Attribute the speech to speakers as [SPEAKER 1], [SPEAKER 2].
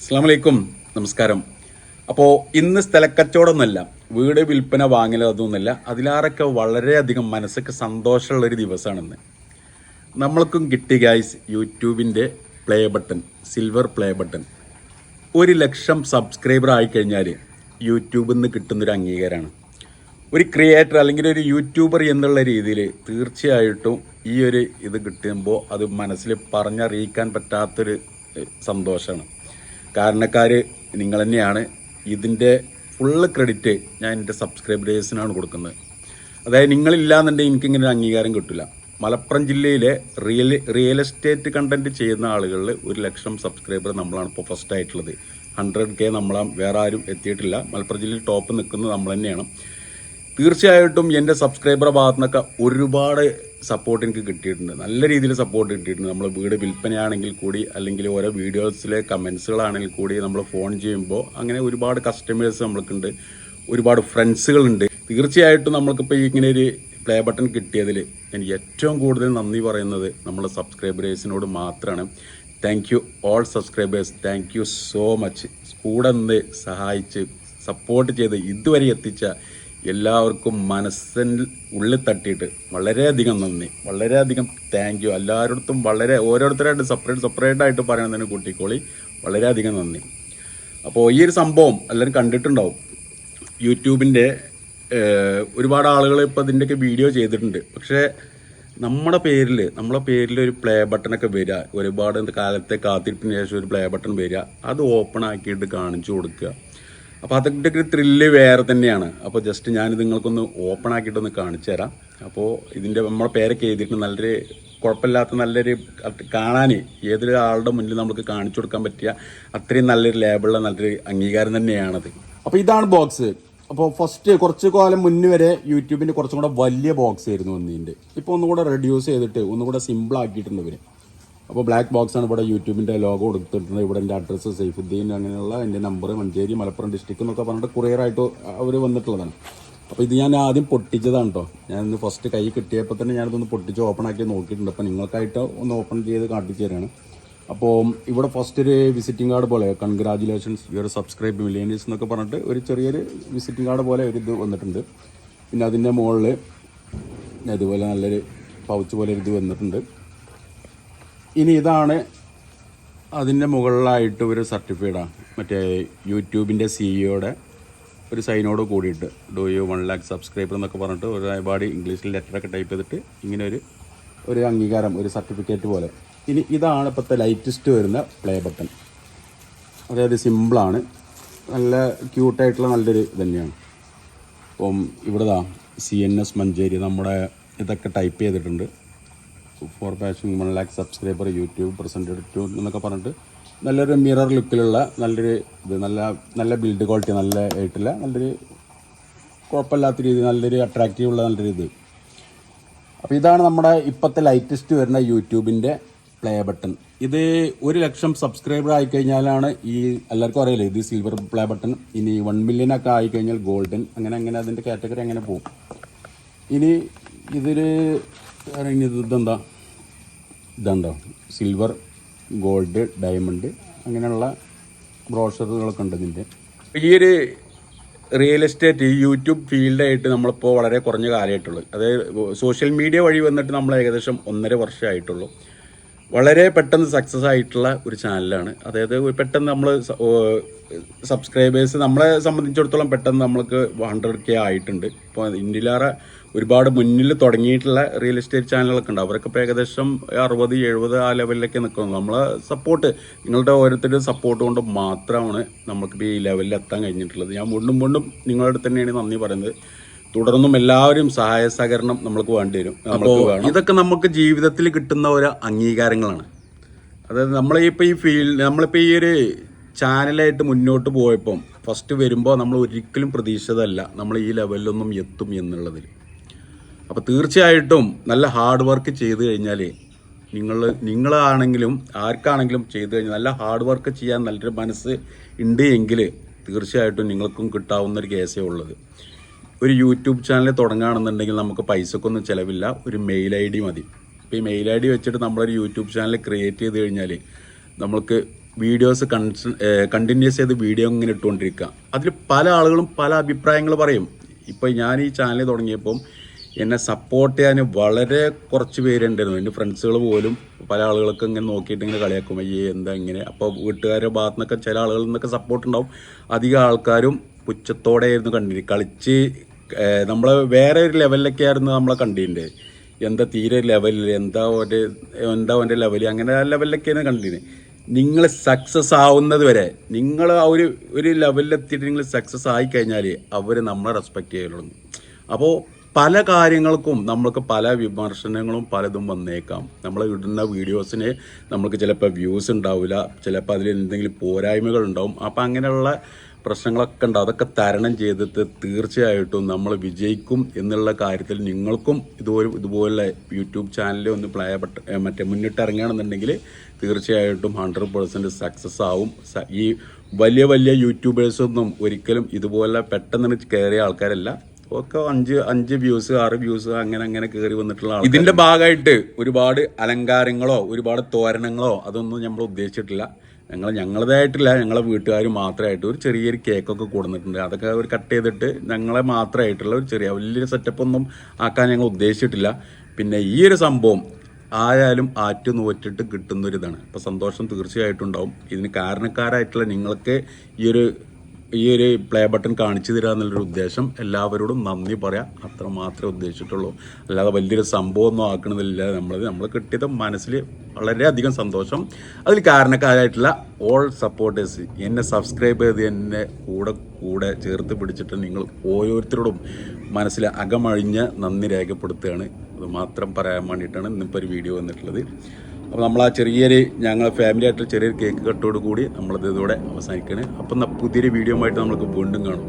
[SPEAKER 1] അസ്സാം നമസ്കാരം. അപ്പോൾ ഇന്ന് സ്ഥലക്കച്ചവടമൊന്നുമല്ല വീട് വിൽപ്പന വാങ്ങൽ അതൊന്നുമല്ല അതിലാറൊക്കെ വളരെയധികം മനസ്സൊക്കെ സന്തോഷമുള്ളൊരു ദിവസമാണെന്ന്. നമ്മൾക്കും കിട്ടി guys യൂട്യൂബിന്റെ play button silver play button ഒരു ലക്ഷം സബ്സ്ക്രൈബർ ആയിക്കഴിഞ്ഞാൽ യൂട്യൂബിൽ നിന്ന് കിട്ടുന്നൊരു അംഗീകാരമാണ്. ഒരു ക്രിയേറ്റർ അല്ലെങ്കിൽ ഒരു യൂട്യൂബർ എന്നുള്ള രീതിയിൽ തീർച്ചയായിട്ടും ഈ ഒരു ഇത് കിട്ടുമ്പോൾ അത് മനസ്സിൽ പറഞ്ഞറിയിക്കാൻ പറ്റാത്തൊരു സന്തോഷമാണ്. കാരണക്കാർ നിങ്ങൾ തന്നെയാണ് ഇതിന്റെ ഫുള്ള് ക്രെഡിറ്റ് ഞാൻ എന്റെ സബ്സ്ക്രൈബേഴ്സിനാണ് കൊടുക്കുന്നത്. അതായത് നിങ്ങളില്ലാന്നുണ്ടെങ്കിൽ എനിക്കിങ്ങനെ ഒരു അംഗീകാരം കിട്ടില്ല മലപ്പുറം ജില്ലയിലെ റിയൽ റിയൽ എസ്റ്റേറ്റ് കണ്ടന്റ് ചെയ്യുന്ന ആളുകളിൽ ഒരു ലക്ഷം സബ്സ്ക്രൈബർ നമ്മളാണ് ഇപ്പോൾ ഫസ്റ്റ് ആയിട്ടുള്ളത്. ഹൺഡ്രഡ് കെ നമ്മളാ വേറെ ആരും എത്തിയിട്ടില്ല. മലപ്പുറം ജില്ലയിൽ ടോപ്പ് നിൽക്കുന്നത് നമ്മൾ തന്നെയാണ് തീർച്ചയായിട്ടും എന്റെ സബ്സ്ക്രൈബറുടെ ഭാഗത്തു നിന്നൊക്കെ ഒരുപാട് സപ്പോർട്ട് എനിക്ക് കിട്ടിയിട്ടുണ്ട്. നല്ല രീതിയിൽ സപ്പോർട്ട് കിട്ടിയിട്ടുണ്ട്. നമ്മൾ വീട് വിൽപ്പനയാണെങ്കിൽ കൂടി അല്ലെങ്കിൽ ഓരോ വീഡിയോസിലെ കമൻസുകളാണെങ്കിൽ കൂടി നമ്മൾ ഫോൺ ചെയ്യുമ്പോൾ അങ്ങനെ ഒരുപാട് കസ്റ്റമേഴ്സ് നമ്മൾക്കുണ്ട്. ഒരുപാട് ഫ്രണ്ട്സുകളുണ്ട് തീർച്ചയായിട്ടും നമ്മൾക്കിപ്പോൾ ഇങ്ങനെ ഒരു പ്ലേ ബട്ടൺ കിട്ടിയതിൽ എനിക്ക് ഏറ്റവും കൂടുതൽ നന്ദി പറയുന്നത് നമ്മുടെ സബ്സ്ക്രൈബേഴ്സിനോട് മാത്രമാണ് thank you all subscribers thank you so much കൂടെ നിന്ന് സഹായിച്ച് സപ്പോർട്ട് ചെയ്ത് ഇതുവരെ എത്തിച്ച എല്ലാവർക്കും മനസ്സിൽ ഉള്ളിൽ തട്ടിയിട്ട് വളരെയധികം നന്ദി. വളരെയധികം താങ്ക് യു എല്ലാവരുടെ വളരെ ഓരോരുത്തരായിട്ട് സെപ്പറേറ്റ് സെപ്പറേറ്റ് ആയിട്ട് പറയണതിന് കൂട്ടിക്കോളി. വളരെയധികം നന്ദി. അപ്പോൾ ഈ ഒരു സംഭവം എല്ലാവരും കണ്ടിട്ടുണ്ടാവും. യൂട്യൂബിന്റെ ഒരുപാട് ആളുകൾ ഇപ്പോൾ ഇതിന്റെയൊക്കെ വീഡിയോ ചെയ്തിട്ടുണ്ട്. പക്ഷേ നമ്മുടെ പേരിൽ നമ്മുടെ പേരിൽ ഒരു പ്ലേ ബട്ടണൊക്കെ വരിക ഒരുപാട് കാലത്തെ കാത്തിരിപ്പിന് ശേഷം ഒരു പ്ലേ ബട്ടൺ വരിക അത് ഓപ്പൺ ആക്കിയിട്ട് കാണിച്ചു കൊടുക്കുക. അപ്പോൾ അതിന്റെ ഒരു ത്രില്ല് വേറെ തന്നെയാണ്. അപ്പോൾ ജസ്റ്റ് ഞാൻ നിങ്ങൾക്കൊന്ന് ഓപ്പൺ ആക്കിയിട്ടൊന്ന് കാണിച്ചു തരാം. അപ്പോൾ ഇതിന്റെ നമ്മളെ പേരൊക്കെ എഴുതിയിട്ട് നല്ലൊരു കുഴപ്പമില്ലാത്ത നല്ലൊരു കാണാൻ ഏതൊരു ആളുടെ മുന്നിൽ നമുക്ക് കാണിച്ചു കൊടുക്കാൻ പറ്റിയ അത്രയും നല്ലൊരു ലേബിളുള്ള നല്ലൊരു അംഗീകാരം തന്നെയാണത്. അപ്പോൾ ഇതാണ് ബോക്സ് അപ്പോൾ ഫസ്റ്റ് കുറച്ച് കാലം മുന്നേ വരെ യൂട്യൂബിന്റെ കുറച്ചും കൂടെ വലിയ ബോക്സ് ആയിരുന്നു ഒന്നിന്റെ ഇപ്പോൾ ഒന്നുകൂടെ റെഡ്യൂസ് ചെയ്തിട്ട് ഒന്നുകൂടെ സിമ്പിൾ ആക്കിയിട്ടുണ്ട് ഇവർ അപ്പോൾ ബ്ലാക്ക് ബോക്സ് ആണ് ഇവിടെ യൂട്യൂബിന്റെ ലോഗോ കൊടുത്തിട്ടുണ്ട് ഇവിടെ എന്റെ അഡ്രസ്സ് സൈഫുദ്ദീൻ അങ്ങനെയുള്ള എന്റെ നമ്പർ മഞ്ചേരി മലപ്പുറം ഡിസ്ട്രിക്ട് എന്നൊക്കെ പറഞ്ഞിട്ട് കുറേറായിട്ട് അവർ വന്നിട്ടുള്ളതാണ്. അപ്പോൾ ഇത് ഞാൻ ആദ്യം പൊട്ടിച്ചതാണ് കേട്ടോ ഞാൻ ഇന്ന് ഫസ്റ്റ് കൈ കിട്ടിയപ്പോൾ തന്നെ ഞാനിതൊന്ന് പൊട്ടിച്ച് ഓപ്പൺ ആക്കി നോക്കിയിട്ടുണ്ട്. അപ്പോൾ നിങ്ങൾക്കായിട്ട് ഒന്ന് ഓപ്പൺ ചെയ്ത് കാണിച്ചു തരാണ്. അപ്പോൾ ഇവിടെ ഫസ്റ്റ് ഒരു വിസിറ്റിംഗ് കാർഡ് പോലെ കൺഗ്രാജുലേഷൻസ് യുവർ സബ്സ്ക്രൈബ് മില്ലേനിയസ് എന്നൊക്കെ പറഞ്ഞിട്ട് ഒരു ചെറിയൊരു വിസിറ്റിംഗ് കാർഡ് പോലെ ഒരു ഇത് വന്നിട്ടുണ്ട്. പിന്നെ അതിന്റെ മുകളിൽ ഇതുപോലെ നല്ലൊരു പൗച്ച് പോലെ ഒരു ഇത് വന്നിട്ടുണ്ട്. ഇനി ഇതാണ് അതിന്റെ മുകളിലായിട്ട് ഒരു സർട്ടിഫൈഡാണ് മറ്റേ യൂട്യൂബിന്റെ സിഇഒയുടെ ഒരു സൈനോട് കൂടിയിട്ട് do you one lakh subscriber എന്നൊക്കെ പറഞ്ഞിട്ട് ഒരുപാട് ഇംഗ്ലീഷിൽ ലെറ്ററൊക്കെ ടൈപ്പ് ചെയ്തിട്ട് ഇങ്ങനെ ഒരു ഒരു അംഗീകാരം ഒരു സർട്ടിഫിക്കറ്റ് പോലെ. ഇനി ഇതാണ് ഇപ്പോഴത്തെ ലൈറ്റസ്റ്റ് വരുന്ന പ്ലേ ബട്ടൺ അതായത് സിമ്പിളാണ് നല്ല ക്യൂട്ടായിട്ടുള്ള നല്ലൊരു ഇത് തന്നെയാണ്. അപ്പം ഇവിടെതാ സി എൻ എസ് മഞ്ചേരി നമ്മുടെ ഇതൊക്കെ ടൈപ്പ് ചെയ്തിട്ടുണ്ട്. For passion one lakh subscriber YouTube presented to എന്നൊക്കെ പറഞ്ഞിട്ട് നല്ലൊരു മിറർ ലുക്കിലുള്ള നല്ലൊരു ഇത് നല്ല നല്ല ബിൽഡ് ക്വാളിറ്റി നല്ല ആയിട്ടുള്ള നല്ലൊരു കുഴപ്പമില്ലാത്ത രീതി നല്ലൊരു അട്രാക്റ്റീവ് ഉള്ള നല്ലൊരു ഇത്. അപ്പോൾ ഇതാണ് നമ്മുടെ ഇപ്പോഴത്തെ ലൈറ്റസ്റ്റ് വരുന്ന യൂട്യൂബിന്റെ പ്ലേ ബട്ടൺ ഇത് ഒരു ലക്ഷം സബ്സ്ക്രൈബർ ആയിക്കഴിഞ്ഞാലാണ് ഈ എല്ലാവർക്കും അറിയില്ല ഇത് സിൽവർ പ്ലേ ബട്ടൺ ഇനി വൺ മില്യൺ ഒക്കെ ആയിക്കഴിഞ്ഞാൽ ഗോൾഡൻ അങ്ങനെ അങ്ങനെ അതിന്റെ കാറ്റഗറി അങ്ങനെ പോകും. ഇനി ഇതൊരു ഇനി ഇതെന്താ? ഇതെന്താ സിൽവർ ഗോൾഡ് ഡയമണ്ട് അങ്ങനെയുള്ള ബ്രോഷറുകളൊക്കെ ഉണ്ട് ഇതിന്റെ ഈ ഒരു റിയൽ എസ്റ്റേറ്റ് ഈ യൂട്യൂബ് ഫീൽഡായിട്ട് നമ്മളിപ്പോൾ വളരെ കുറഞ്ഞ കാലമായിട്ടുള്ളൂ. അതായത് സോഷ്യൽ മീഡിയ വഴി വന്നിട്ട് നമ്മൾ ഏകദേശം ഒന്നര വർഷമായിട്ടുള്ളൂ. വളരെ പെട്ടെന്ന് സക്സസ് ആയിട്ടുള്ള ഒരു ചാനലാണ് അതായത് പെട്ടെന്ന് നമ്മൾ സബ്സ്ക്രൈബേഴ്സ് നമ്മളെ സംബന്ധിച്ചിടത്തോളം പെട്ടെന്ന് നമ്മൾക്ക് ഹൺഡ്രഡ് കെ ആയിട്ടുണ്ട്. ഇപ്പോൾ ഇന്ത്യയിലേറെ ഒരുപാട് മുന്നിൽ തുടങ്ങിയിട്ടുള്ള റിയൽ എസ്റ്റേറ്റ് ചാനലുകളൊക്കെ ഉണ്ട്. അവരൊക്കെ ഇപ്പോൾ ഏകദേശം അറുപത് എഴുപത് ആ ലെവലിലൊക്കെ നിൽക്കുന്നു. നമ്മളെ സപ്പോർട്ട് നിങ്ങളുടെ ഓരോരുത്തരുടെ സപ്പോർട്ട് കൊണ്ട് മാത്രമാണ് നമുക്കിപ്പോൾ ഈ ലെവലിൽ എത്താൻ കഴിഞ്ഞിട്ടുള്ളത്. ഞാൻ വീണ്ടും വീണ്ടും നിങ്ങളുടെ തന്നെയാണ് നന്ദി പറയുന്നത്. തുടർന്നും എല്ലാവരും സഹായ സഹകരണം നമ്മൾക്ക് വേണ്ടി വരും. അപ്പോൾ ഇതൊക്കെ നമുക്ക് ജീവിതത്തിൽ കിട്ടുന്ന ഒരു അംഗീകാരങ്ങളാണ്. അതായത് നമ്മളിപ്പോൾ ഈ ഫീൽഡ് നമ്മളിപ്പോൾ ഈ ഒരു ചാനലായിട്ട് മുന്നോട്ട് പോയപ്പം ഫസ്റ്റ് വരുമ്പോൾ നമ്മൾ ഒരിക്കലും പ്രതീക്ഷിതല്ല നമ്മൾ ഈ ലെവലിലൊന്നും എത്തും എന്നുള്ളതിൽ. അപ്പോൾ തീർച്ചയായിട്ടും നല്ല ഹാർഡ് വർക്ക് ചെയ്ത് കഴിഞ്ഞാൽ നിങ്ങൾ നിങ്ങളാണെങ്കിലും ആർക്കാണെങ്കിലും ചെയ്തു കഴിഞ്ഞാൽ നല്ല ഹാർഡ് വർക്ക് ചെയ്യാൻ നല്ലൊരു മനസ്സ് ഉണ്ട് എങ്കിൽ തീർച്ചയായിട്ടും നിങ്ങൾക്കും കിട്ടാവുന്ന ഒരു കേസേ ഉള്ളത് ഒരു യൂട്യൂബ് ചാനൽ തുടങ്ങുകയാണെന്നുണ്ടെങ്കിൽ നമുക്ക് പൈസക്കൊന്നും ചിലവില്ല. ഒരു മെയിൽ ഐ ഡി മതി. ഇപ്പോൾ ഈ മെയിൽ ഐ ഡി വെച്ചിട്ട് നമ്മളൊരു യൂട്യൂബ് ചാനൽ ക്രിയേറ്റ് ചെയ്ത് കഴിഞ്ഞാൽ നമ്മൾക്ക് വീഡിയോസ് കൺസ് കണ്ടിന്യൂസ് ചെയ്ത് വീഡിയോ ഇങ്ങനെ ഇട്ടുകൊണ്ടിരിക്കുക. അതിൽ പല ആളുകളും പല അഭിപ്രായങ്ങൾ പറയും. ഇപ്പോൾ ഞാൻ ഈ ചാനൽ തുടങ്ങിയപ്പം എന്നെ സപ്പോർട്ട് ചെയ്യാൻ വളരെ കുറച്ച് പേരുണ്ടായിരുന്നു. എന്റെ ഫ്രണ്ട്സുകൾ പോലും പല ആളുകളൊക്കെ ഇങ്ങനെ നോക്കിയിട്ട് ഇങ്ങനെ കളിയാക്കും. അയ്യേ എന്താ ഇങ്ങനെ? അപ്പോൾ വീട്ടുകാരുടെ ഭാഗത്തു നിന്നൊക്കെ ചില ആളുകളിൽ നിന്നൊക്കെ സപ്പോർട്ട് ഉണ്ടാവും. അധികം ആൾക്കാരും പുച്ഛത്തോടെ ആയിരുന്നു കണ്ടിന് കളിച്ച് നമ്മളെ വേറെ ഒരു ലെവലിലൊക്കെ ആയിരുന്നു നമ്മളെ കണ്ടിന്റെ എന്താ തീരെ ലെവലിൽ എന്താ ഒരു എന്താ അവന്റെ ലെവൽ അങ്ങനെ ആ ലെവലിലൊക്കെയാണ് കണ്ടിന്. നിങ്ങൾ സക്സസ് ആവുന്നത് വരെ നിങ്ങൾ ആ ഒരു ഒരു ലെവലിലെത്തിയിട്ട് നിങ്ങൾ സക്സസ് ആയി കഴിഞ്ഞാൽ അവർ നമ്മളെ റെസ്പെക്റ്റ് ചെയ്യലുള്ളൂ. അപ്പോൾ പല കാര്യങ്ങൾക്കും നമ്മൾക്ക് പല വിമർശനങ്ങളും പലതും വന്നേക്കാം. നമ്മൾ ഇടുന്ന വീഡിയോസിന് നമുക്ക് ചിലപ്പോൾ വ്യൂസ് ഉണ്ടാവില്ല ചിലപ്പോൾ അതിൽ എന്തെങ്കിലും പോരായ്മകൾ ഉണ്ടാവും. അപ്പം അങ്ങനെയുള്ള പ്രശ്നങ്ങളൊക്കെ ഉണ്ട്. അതൊക്കെ തരണം ചെയ്തിട്ട് തീർച്ചയായിട്ടും നമ്മൾ വിജയിക്കും എന്നുള്ള കാര്യത്തിൽ നിങ്ങൾക്കും ഇതുപോലെ ഇതുപോലെ യൂട്യൂബ് ചാനലിൽ ഒന്ന് പ്ലേ ബട്ട മറ്റേ മുന്നിട്ടിറങ്ങുകയാണെന്നുണ്ടെങ്കിൽ തീർച്ചയായിട്ടും ഹൺഡ്രഡ് പെർസെന്റ് സക്സസ് ആവും. ഈ വലിയ വലിയ യൂട്യൂബേഴ്സൊന്നും ഒരിക്കലും ഇതുപോലെ പെട്ടെന്ന് കയറിയ ആൾക്കാരല്ല. ഒക്കെ അഞ്ച് അഞ്ച് വ്യൂസ് ആറ് വ്യൂസ് അങ്ങനെ അങ്ങനെ കയറി വന്നിട്ടുള്ള ഇതിന്റെ ഭാഗമായിട്ട് ഒരുപാട് അലങ്കാരങ്ങളോ ഒരുപാട് തോരണങ്ങളോ അതൊന്നും നമ്മൾ ഉദ്ദേശിച്ചിട്ടില്ല. ഞങ്ങൾ ഞങ്ങളതായിട്ടില്ല ഞങ്ങളെ വീട്ടുകാർ മാത്രമായിട്ട് ഒരു ചെറിയൊരു കേക്കൊക്കെ കൊടുത്തിട്ടുണ്ട് അതൊക്കെ അവർ കട്ട് ചെയ്തിട്ട് ഞങ്ങളെ മാത്രമായിട്ടുള്ള ഒരു ചെറിയ വലിയൊരു സെറ്റപ്പ് ഒന്നും ആക്കാൻ ഞങ്ങൾ ഉദ്ദേശിച്ചിട്ടില്ല. പിന്നെ ഈ ഒരു സംഭവം ആയാലും ആറ്റു നോറ്റിട്ട് കിട്ടുന്ന ഒരു ഇതാണ് അപ്പോൾ സന്തോഷം തീർച്ചയായിട്ടും ഉണ്ടാവും ഇതിന് കാരണക്കാരായിട്ടുള്ള നിങ്ങൾക്ക് ഈ ഒരു ഈ ഒരു പ്ലേ ബട്ടൺ കാണിച്ചു തരിക എന്നുള്ളൊരു ഉദ്ദേശം. എല്ലാവരോടും നന്ദി പറയാം. അത്ര മാത്രമേ ഉദ്ദേശിച്ചിട്ടുള്ളൂ. അല്ലാതെ വലിയൊരു സംഭവമൊന്നും ആക്കണമെന്നില്ല നമ്മൾ നമ്മൾ കിട്ടിയത് മനസ്സിൽ വളരെയധികം സന്തോഷം. അതിൽ കാരണക്കാരായിട്ടുള്ള ഓൾ സപ്പോർട്ടേഴ്സ് എന്നെ സബ്സ്ക്രൈബ് ചെയ്ത് എന്നെ കൂടെ കൂടെ ചേർത്ത് പിടിച്ചിട്ട് നിങ്ങൾ ഓരോരുത്തരോടും മനസ്സിൽ അകമഴിഞ്ഞ് നന്ദി രേഖപ്പെടുത്തുകയാണ്. അത് മാത്രം പറയാൻ വേണ്ടിയിട്ടാണ് ഇന്നിപ്പോൾ ഒരു വീഡിയോ വന്നിട്ടുള്ളത്. അപ്പോൾ നമ്മൾ ആ ചെറിയൊരു ഞങ്ങൾ ഫാമിലി ആയിട്ട് ചെറിയൊരു കേക്ക് കട്ടോട് കൂടി നമ്മളത് ഇതോടെ അവസാനിക്കണേ. അപ്പം പുതിയൊരു വീഡിയോ ആയിട്ട് നമുക്ക് വീണ്ടും കാണും.